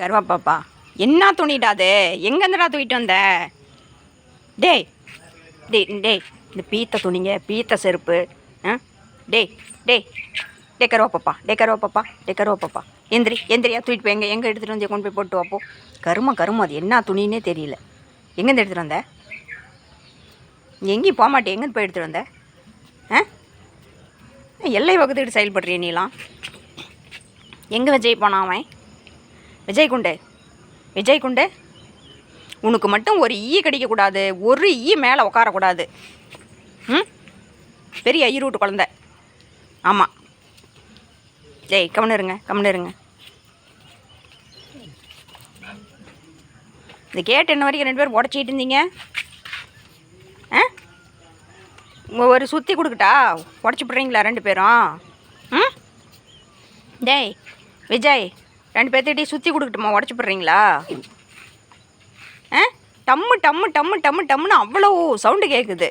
கருவாப்பாப்பா என்ன துணிடாது எங்கேருந்துடா தூக்கிட்டு வந்த? டேய் டேய் டேய் இந்த பீத்த துணிங்க பீத்த செருப்பு ஆ? டேய் டேய் டே கருவாப்பாப்பா டே கருவாப்பாப்பா டே கருவாப்பாப்பா எந்திரி எந்திரியா தூக்கிட்டு போய் எங்கே எங்கே எடுத்துகிட்டு வந்து கொண்டு போய் போட்டு வாப்போ கருமா கருமம் அது என்ன துணின்னே தெரியல. எங்கேருந்து எடுத்துகிட்டு வந்த? நீ எங்கேயும் போக மாட்டேன். எங்கேருந்து போய் எடுத்துகிட்டு வந்த? ஆ? எல்லை வகுத்துக்கிட்டு செயல்படுறிய நீலாம். எங்கே விஜய் போனான் அவன்? விஜய் குண்டு விஜய் குண்டு உனக்கு மட்டும் ஒரு ஈ கடிக்கக்கூடாது ஒரு ஈ மேலே உட்காரக்கூடாது ம்? பெரிய ஐயரூட்டு குழந்த. ஆமாம் ஜெய் கம்முன்னு இருங்க இருங்க. இந்த கேட் என்ன வரைக்கும் ரெண்டு பேரும் உடச்சிக்கிட்டு இருந்தீங்க? ஆ? ஒரு சுற்றி கொடுக்கட்டா? உடச்சி விட்றீங்களா ரெண்டு பேரும்? ம்? டேய் விஜய் ரெண்டு பேர்த்திட்டையும் சுற்றி கொடுக்கட்டுமா? உடச்சி போடுறீங்களா? ஆ? டம்மு டம்மு டம்மு டம்மு டம்முன்னு அவ்வளோ சவுண்டு கேட்குது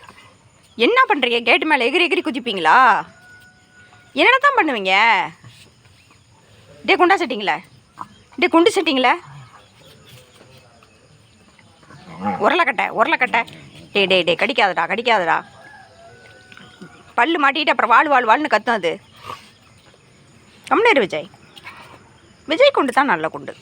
என்ன பண்ணுறீங்க கேட்டு மேலே எகிரி எகிரி குதிப்பீங்களா? என்னடா தான் பண்ணுவீங்க? டே குண்டா சட்டிங்களே. டே குண்டு சட்டிங்களே. உருளைக்கட்டை உருளைக்கட்டை. டே டே டே கடிக்காதடா கடிக்காதடா. பல்லு மாட்டிக்கிட்டு அப்புறம் வாழ் வாழ் வாழ்னு கத்தும் அது. கம்னேரு விஜய். விஜய் குண்டு தான் நல்ல குண்டு.